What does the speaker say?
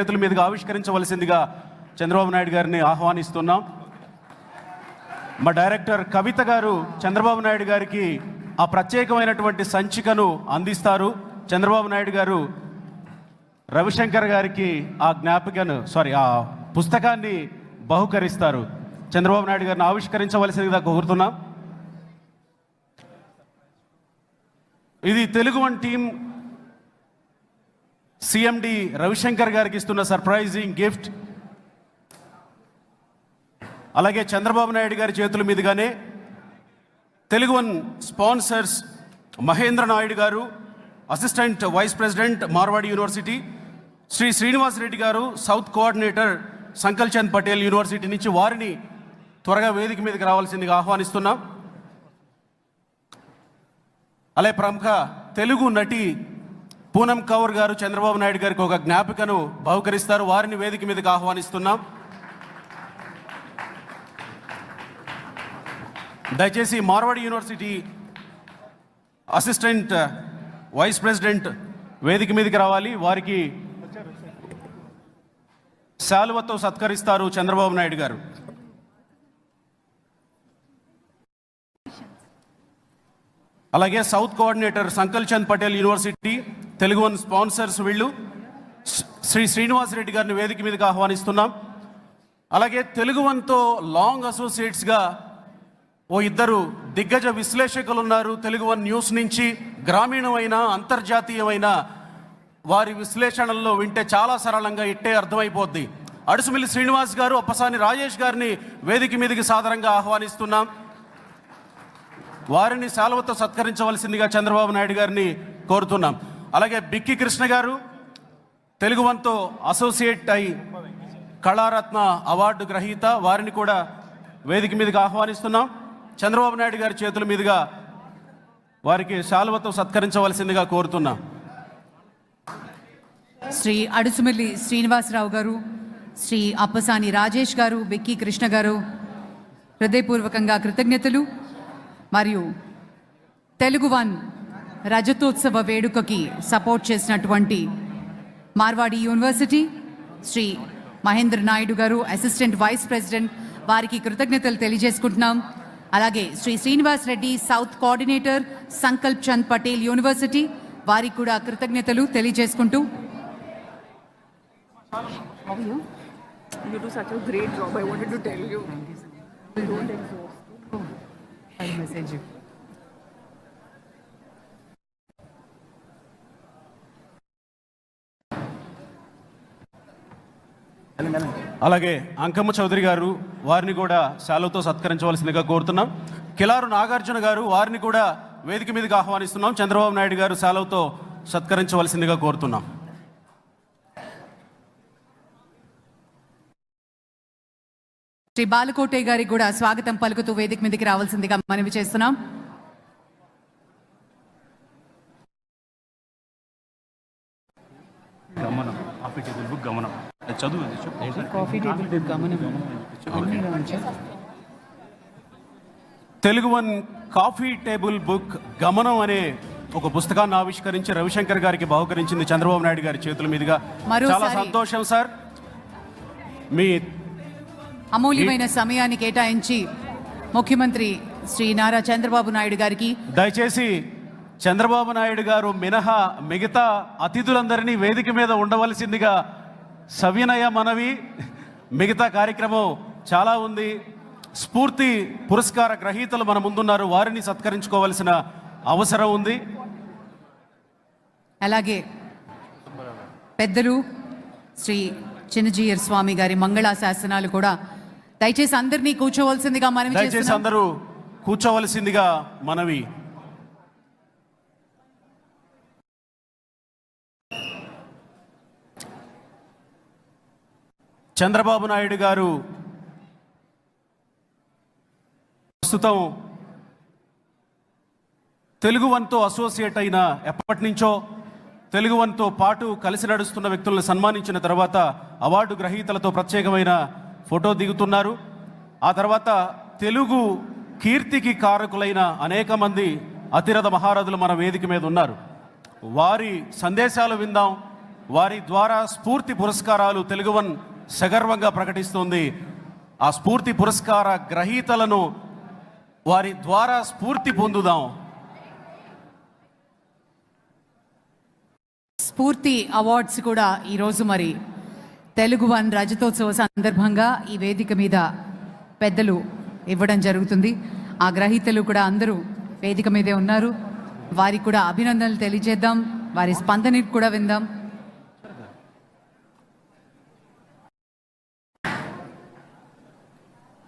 చేతుల మీదుగా ఆవిష్కరించవలసిందిగా చంద్రబాబు నాయుడు గారిని ఆహ్వానిస్తున్నాం. మా డైరెక్టర్ కవిత గారు చంద్రబాబు నాయుడు గారికి ఆ ప్రత్యేకమైనటువంటి సంచికను అందిస్తారు. చంద్రబాబు నాయుడు గారు రవిశంకర్ గారికి ఆ జ్ఞాపికను సారీ ఆ పుస్తకాన్ని బహుకరిస్తారు. చంద్రబాబు నాయుడు గారిని ఆవిష్కరించవలసిందిగా కోరుతున్నాం. ఇది Telugu one team CMD Ravishankar గారికి ఇస్తున్న సర్ప్రైజింగ్ గిఫ్ట్. అలాగే చంద్రబాబు నాయుడు గారి చేతుల మీదుగానే Telugu one sponsors Mahendra Naidu garu assistant vice president Marwadi university Shri Srinivas Reddy garu south coordinator Sankal Chand Patel university నుంచి వారిని త్వరగా వేదిక మీదకి రావాల్సిందిగా ఆహ్వానిస్తున్నాం. అలాగే ప్రముఖ తెలుగు నటి పూనం కౌర్ గారు చంద్రబాబు నాయుడు గారికి ఒక జ్ఞాపికను బహుకరిస్తారు. వారిని వేదిక మీదకి ఆహ్వానిస్తున్నాం. దయచేసి Marwadi university assistant vice president వేదిక మీదకి రావాలి. వారికి శాలువతో సత్కరిస్తారు చంద్రబాబు నాయుడు గారు. అలాగే south coordinator Sankal Chand Patel university Telugu one sponsors వీళ్ళు. శ్రీ- శ్రీనివాసరెడ్డి శ్రీనివాస్ రెడ్డి గారిని వేదిక మీదకి ఆహ్వానిస్తున్నాం. అలాగే తెలుగు వన్తో లాంగ్ అసోసియేట్స్గా ఓ ఇద్దరు దిగ్గజ విశ్లేషకులు ఉన్నారు తెలుగు వన్ న్యూస్ నుంచి గ్రామీణమైన అంతర్జాతీయమైన వారి విశ్లేషణల్లో వింటే చాలా సరళంగా ఇట్టే అర్థమైపోద్ది. అడుసుమిల్లి శ్రీనివాస్ గారు ఒప్పసాని రాజేష్ గారిని వేదిక మీదకి సాధారణంగా ఆహ్వానిస్తున్నాం. వారిని శాలవతో సత్కరించవలసిందిగా చంద్రబాబు నాయుడు గారిని కోరుతున్నాం. అలాగే బిక్కి కృష్ణ గారు తెలుగు వన్తో అసోసియేట్ అయి కళారత్న అవార్డు గ్రహీత. వారిని కూడా వేదిక మీదకి ఆహ్వానిస్తున్నాం. చంద్రబాబు నాయుడు గారి చేతుల మీదుగా వారికి శాలువతో సత్కరించవలసిందిగా కోరుతున్నాం. శ్రీ అడుసుమిల్లి శ్రీనివాసరావు గారు శ్రీ అప్పసాని రాజేష్ గారు బిక్కి కృష్ణ గారు హృదయపూర్వకంగా కృతజ్ఞతలు. మరియు తెలుగు వన్ రజతోత్సవ వేడుకకి సపోర్ట్ చేసినటువంటి Marwadi university Shri Mahendra Naidu garu assistant vice president వారికి కృతజ్ఞతలు తెలియజేసుకుంటున్నాం. అలాగే Shri Srinivas Reddy south coordinator Sankalp Chand Patel university వారికి కూడా కృతజ్ఞతలు తెలియజేసుకుంటూ. You do అలాగే అంకమ్మ చౌదరి గారు వారిని కూడా శాలువతో సత్కరించవలసిందిగా కోరుతున్నాం. కిలారు నాగార్జున గారు వారిని కూడా వేదిక మీదకి ఆహ్వానిస్తున్నాం. చంద్రబాబు నాయుడు గారు శాలువతో సత్కరించవలసిందిగా కోరుతున్నాం. శ్రీ బాలకోటే గారికి కూడా స్వాగతం పలుకుతూ వేదిక మీదకి రావాల్సిందిగా మనవి చేస్తున్నాం. గమనం బుక్ గమనం. చదువు. Coffee table Telugu one coffee table book Gamanam అనే ఒక పుస్తకాన్ని ఆవిష్కరించి రవిశంకర్ గారికి బహుకరించింది చంద్రబాబు నాయుడు గారి చేతుల మీదుగా. చాలా సంతోషం సార్. మీ అమూల్యమైన సమయాన్ని కేటాయించి ముఖ్యమంత్రి శ్రీ నారా చంద్రబాబు నాయుడు గారికి దయచేసి చంద్రబాబు నాయుడు గారు మినహా మిగతా అతిథులందరినీ వేదిక మీద ఉండవలసిందిగా సవినయ మనవి మిగతా కార్యక్రమం చాలా ఉంది. స్ఫూర్తి పురస్కార గ్రహీతలు మన ముందున్నారు. వారిని సత్కరించుకోవలసిన అవసరం ఉంది. అలాగే పెద్దలు శ్రీ చిన్నజీయర్ స్వామి గారి మంగళా శాసనాలు కూడా దయచేసి అందరినీ కూర్చోవలసిందిగా మనవి దయచేసి అందరూ కూర్చోవలసిందిగా మనవి చంద్రబాబు నాయుడు గారు ప్రస్తుతం తెలుగు వన్తో అసోసియేట్ అయిన ఎప్పటి నుంచో తెలుగు వన్తో పాటు కలిసి నడుస్తున్న వ్యక్తులను సన్మానించిన తర్వాత అవార్డు గ్రహీతలతో ప్రత్యేకమైన ఫోటో దిగుతున్నారు. ఆ తర్వాత తెలుగు కీర్తికి కారకులైన అనేక మంది అతిరథ మహారథులు మన వేదిక మీద ఉన్నారు. వారి సందేశాలు విందాం. వారి ద్వారా స్ఫూర్తి పురస్కారాలు తెలుగు వన్ సగర్వంగా ప్రకటిస్తోంది. ఆ స్ఫూర్తి పురస్కార గ్రహీతలను వారి ద్వారా స్ఫూర్తి పొందుదాం. స్ఫూర్తి అవార్డ్స్ కూడా ఈరోజు మరి తెలుగు వన్ రజతోత్సవ సందర్భంగా ఈ వేదిక మీద పెద్దలు ఇవ్వడం జరుగుతుంది. ఆ గ్రహీతలు కూడా అందరూ వేదిక మీదే ఉన్నారు. వారికి కూడా అభినందనలు తెలియజేద్దాం. వారి స్పందనకి కూడా విందాం.